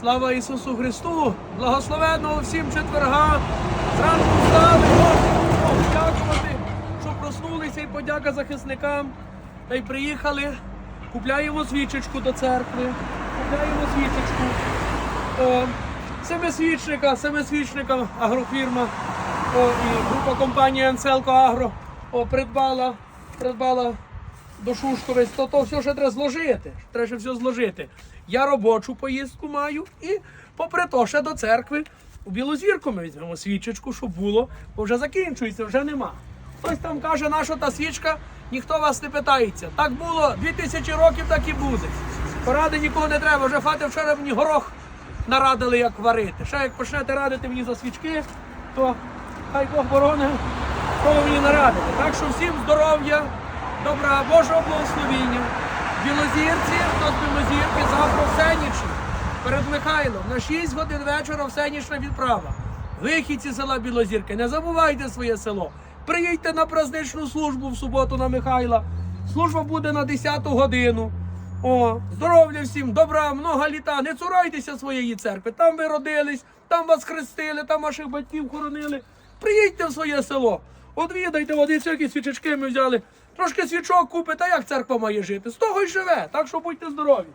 Слава Ісусу Христу! Благословенного всім четверга! Зранку встали, дякувати, що проснулися і подяка захисникам. Та й приїхали, купляємо свічечку до церкви, купляємо свічечку. О, семисвічника, семисвічника агрофірма о, і група компанії Анселко Агро о, придбала, придбала до Шушковець, то то все ще треба зложити. Треба ще все зложити. Я робочу поїздку маю і попри то ще до церкви у Білозірку ми візьмемо свічечку, щоб було, бо вже закінчується, вже нема. Хтось там каже, наша та свічка, ніхто вас не питається. Так було 2000 років, так і буде. Поради нікого не треба. Вже фати вчора мені горох нарадили, як варити. Ще як почнете радити мені за свічки, то хай Бог борони, що мені нарадите. Так що всім здоров'я, добра Божого благословіння. Білозірці, хто з білозірки, завтра в Сенічі, перед Михайлом, на 6 годин вечора всенічна відправа. Вихідці села Білозірки, не забувайте своє село. Приїдьте на праздничну службу в суботу на Михайла. Служба буде на 10 годину. О, здоров'я всім, добра, много літа. Не цурайтеся своєї церкви. Там ви родились, там вас хрестили, там ваших батьків хоронили. Приїдьте в своє село. Одвідайте, і свічечки ми взяли. Трошки свічок купите, як церква має жити? З того й живе. Так що будьте здорові.